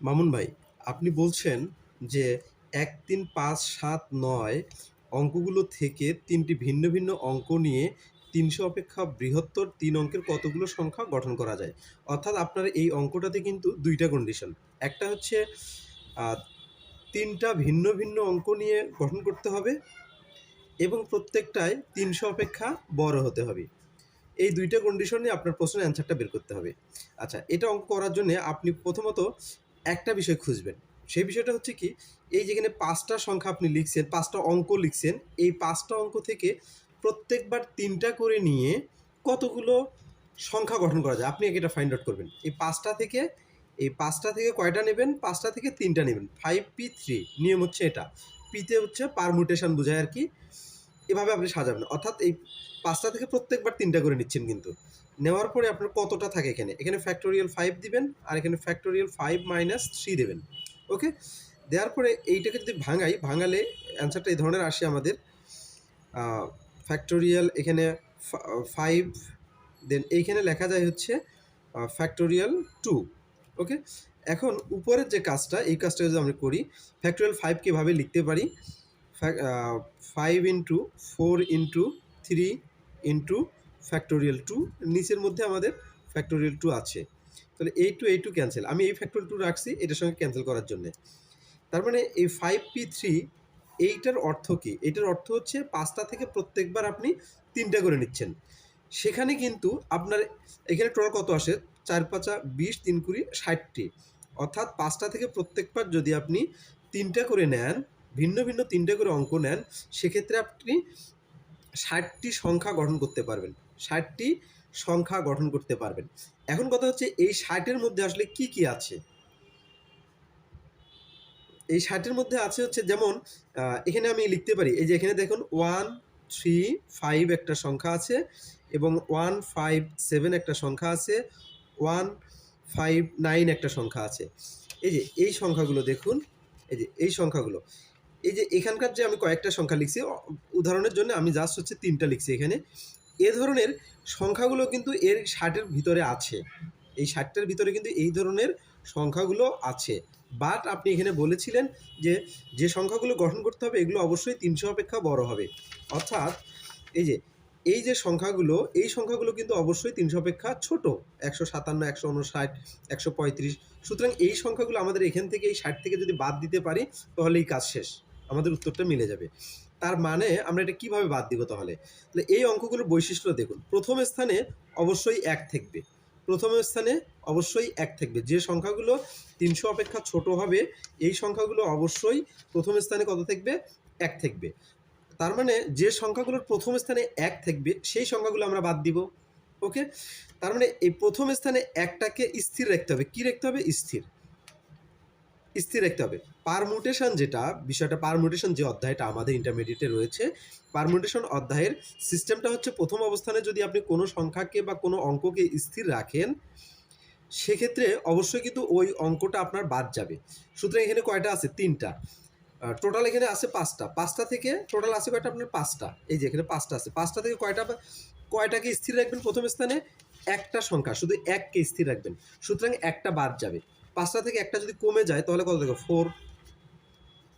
মামুন ভাই, আপনি বলছেন যে এক তিন পাঁচ সাত নয় অঙ্কগুলো থেকে তিনটি ভিন্ন ভিন্ন অঙ্ক নিয়ে তিনশো অপেক্ষা বৃহত্তর তিন অঙ্কের কতগুলো সংখ্যা গঠন করা যায়। অর্থাৎ আপনার এই অঙ্কটাতে কিন্তু দুইটা কন্ডিশন একটা হচ্ছে তিনটা ভিন্ন ভিন্ন অঙ্ক নিয়ে গঠন করতে হবে এবং প্রত্যেকটায় তিনশো অপেক্ষা বড় হতে হবে। এই দুইটা কন্ডিশনে আপনার প্রশ্নের অ্যান্সারটা বের করতে হবে। আচ্ছা এটা অঙ্ক করার জন্য আপনি প্রথমত একটা বিষয় খুঁজবেন। সেই বিষয়টা হচ্ছে কি, এই যেখানে পাঁচটা সংখ্যা আপনি লিখছেন, পাঁচটা অঙ্ক লিখছেন, এই পাঁচটা অঙ্ক থেকে প্রত্যেকবার তিনটা করে নিয়ে কতগুলো সংখ্যা গঠন করা যায়? আপনি এটা ফাইন্ড আউট করবেন। এই পাঁচটা থেকে, এই পাঁচটা থেকে কয়টা নেবেন? পাঁচটা থেকে তিনটা নেবেন। ফাইভ পি থ্রি নিয়ম হচ্ছে এটা। পিতে হচ্ছে পারমুটেশন বোঝায় আর কি। এভাবে আপনি সাজাবেন অর্থাৎ এই পাঁচটা থেকে প্রত্যেকবার তিনটা করে নিচ্ছেন কিন্তু। নেওয়ার পরে আপনার কতটা থাকে এখানে? এখানে ফ্যাক্টোরিয়াল ফাইভ দিবেন আর এখানে ফ্যাক্টোরিয়াল ফাইভ মাইনাস থ্রি দেবেন। ওকে দেওয়ার পরে এইটাকে যদি ভাঙাই, ভাঙালে অ্যান্সারটা এই ধরনের আসে আমাদের। ফ্যাক্টোরিয়াল এখানে ফাইভ দেন এইখানে লেখা যায় হচ্ছে ফ্যাক্টোরিয়াল টু ওকে এখন উপরের যে কাজটা, এই কাজটা যদি আমরা করি ফ্যাক্টোরিয়াল ফাইভ কীভাবে লিখতে পারি five into four into three into factorial two নিচের মধ্যে আমাদের ফ্যাক্টোরিয়াল টু আছে। তাহলে এই টু এই টু ক্যান্সেল আমি এই ফ্যাক্টোরিয়াল টু রাখছি, এটার সঙ্গে ক্যান্সেল করার জন্যে। তার মানে এই ফাইভ পি থ্রি এইটার অর্থ কি? এইটার অর্থ হচ্ছে পাঁচটা থেকে প্রত্যেকবার আপনি তিনটা করে নিচ্ছেন। সেখানে কিন্তু আপনার এখানে টোটাল কত আসে? চার পাঁচা বিশ, তিন কুড়ি, ষাটটি। অর্থাৎ পাঁচটা থেকে প্রত্যেকবার যদি আপনি তিনটা করে নেন ভিন্ন ভিন্ন তিনটে করে অঙ্ক নেন, সেক্ষেত্রে আপনি ষাটটি সংখ্যা গঠন করতে পারবেন। ষাটটি সংখ্যা গঠন করতে পারবেন। এখন কথা হচ্ছে, এই ষাটের মধ্যে আসলে কি কি আছে? এই ষাটের মধ্যে আছে হচ্ছে, যেমন এখানে আমি লিখতে পারি, এই যে এখানে দেখুন ওয়ান থ্রি ফাইভ একটা সংখ্যা আছে এবং ওয়ান ফাইভ সেভেন একটা সংখ্যা আছে ওয়ান ফাইভ নাইন একটা সংখ্যা আছে। এই যে এই সংখ্যাগুলো দেখুন, এই যে এই সংখ্যাগুলো এই যে এখানকার যে আমি কয়েকটা সংখ্যা লিখছি উদাহরণের জন্য আমি জাস্ট হচ্ছে তিনটা লিখছি এখানে। এ ধরনের সংখ্যাগুলো কিন্তু এর ষাটের ভিতরে আছে। এই ষাটটার ভিতরে কিন্তু এই ধরনের সংখ্যাগুলো আছে। বাট আপনি এখানে বলেছিলেন যে যে সংখ্যাগুলো গঠন করতে হবে, এগুলো অবশ্যই তিনশো অপেক্ষা বড় হবে। অর্থাৎ এই যে এই যে সংখ্যাগুলো, এই সংখ্যাগুলো কিন্তু অবশ্যই তিনশো অপেক্ষা ছোট। একশো সাতান্ন, একশো উনষাট একশো পঁয়ত্রিশ। সুতরাং এই সংখ্যাগুলো আমাদের এখান থেকে এই ষাট থেকে যদি বাদ দিতে পারি তাহলে এই কাজ শেষ। আমাদের উত্তরটা মিলে যাবে। তার মানে আমরা এটা কীভাবে বাদ দিব তাহলে? তাহলে এই অঙ্কগুলোর বৈশিষ্ট্য দেখুন। প্রথম স্থানে অবশ্যই এক থাকবে। প্রথম স্থানে অবশ্যই এক থাকবে। যে সংখ্যাগুলো তিনশো অপেক্ষা ছোট হবে, এই সংখ্যাগুলো অবশ্যই প্রথম স্থানে কত থাকবে? এক থাকবে। তার মানে যে সংখ্যাগুলোর প্রথম স্থানে এক থাকবে, সেই সংখ্যাগুলো আমরা বাদ দিব। ওকে? তার মানে এই প্রথম স্থানে একটাকে স্থির রাখতে হবে। কি রাখতে হবে? স্থির। স্থির রাখতে হবে। পারমুটেশন যেটা, বিষয়টা পারমুটেশন যে অধ্যায়টা আমাদের ইন্টারমিডিয়েটে রয়েছে পারমুটেশন অধ্যায়ের সিস্টেমটা হচ্ছে প্রথম অবস্থানে যদি আপনি কোনো সংখ্যাকে বা কোনো অঙ্ককে স্থির রাখেন, সেক্ষেত্রে অবশ্যই কিন্তু ওই অঙ্কটা আপনার বাদ যাবে। সুতরাং এখানে কয়টা আছে? তিনটা। টোটাল এখানে আছে পাঁচটা। পাঁচটা থেকে টোটাল আছে কয়টা? আপনার পাঁচটা। এই যে এখানে পাঁচটা আছে। পাঁচটা থেকে কয়টা কয়টাকে স্থির রাখবেন প্রথম স্থানে? একটা সংখ্যা। শুধু এককে স্থির রাখবেন। সুতরাং একটা বাদ যাবে। পাঁচটা থেকে একটা যদি কমে যায়, তাহলে কত থাকে ফোর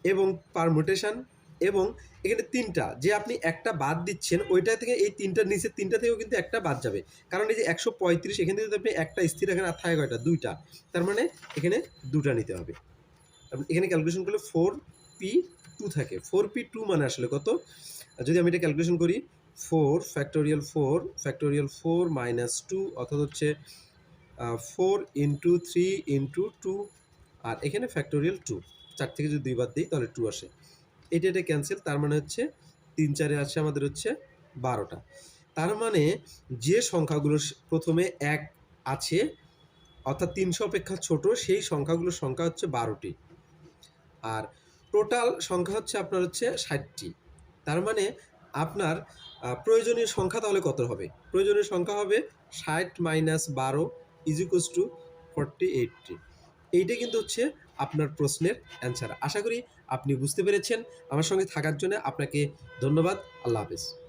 এবং পারমুটেশন এবং এখানে তিনটা। যে আপনি একটা বাদ দিচ্ছেন, ওইটা থেকে এই তিনটার নিচে তিনটা থেকেও কিন্তু একটা বাদ যাবে। কারণ এই যে একশো পঁয়ত্রিশ, এখানে যদি আপনি একটা স্থির রাখেন আর থাকে কয়টা? দুইটা। তার মানে এখানে দুটা নিতে হবে। এখানে ক্যালকুলেশন করলে ফোর পি টু থাকে। ফোর পি টু মানে আসলে কত? যদি আমি এটা ক্যালকুলেশন করি four factorial four factorial four minus two অর্থাৎ হচ্ছে four into three into two আর এখানে ফ্যাক্টোরিয়াল টু চার থেকে যদি দুইবার দিই, তাহলে টু আসে। এটা এটা ক্যান্সেল তার মানে হচ্ছে তিন চারে আছে আমাদের হচ্ছে বারোটা। তার মানে যে সংখ্যাগুলো প্রথমে এক আছে, অর্থাৎ তিনশো অপেক্ষা ছোট, সেই সংখ্যাগুলোর সংখ্যা হচ্ছে বারোটি। আর টোটাল সংখ্যা হচ্ছে আপনার হচ্ছে ষাটটি। তার মানে আপনার প্রয়োজনীয় সংখ্যা তাহলে কত হবে? প্রয়োজনীয় সংখ্যা হবে ষাট মাইনাস বারো ইজিকোস টু ফর্টি এইটটি এইটা কিন্তু হচ্ছে আপনার প্রশ্নের অ্যান্সার আশা করি আপনি বুঝতে পেরেছেন। আমার সঙ্গে থাকার জন্য আপনাকে ধন্যবাদ। আল্লাহ হাফেজ।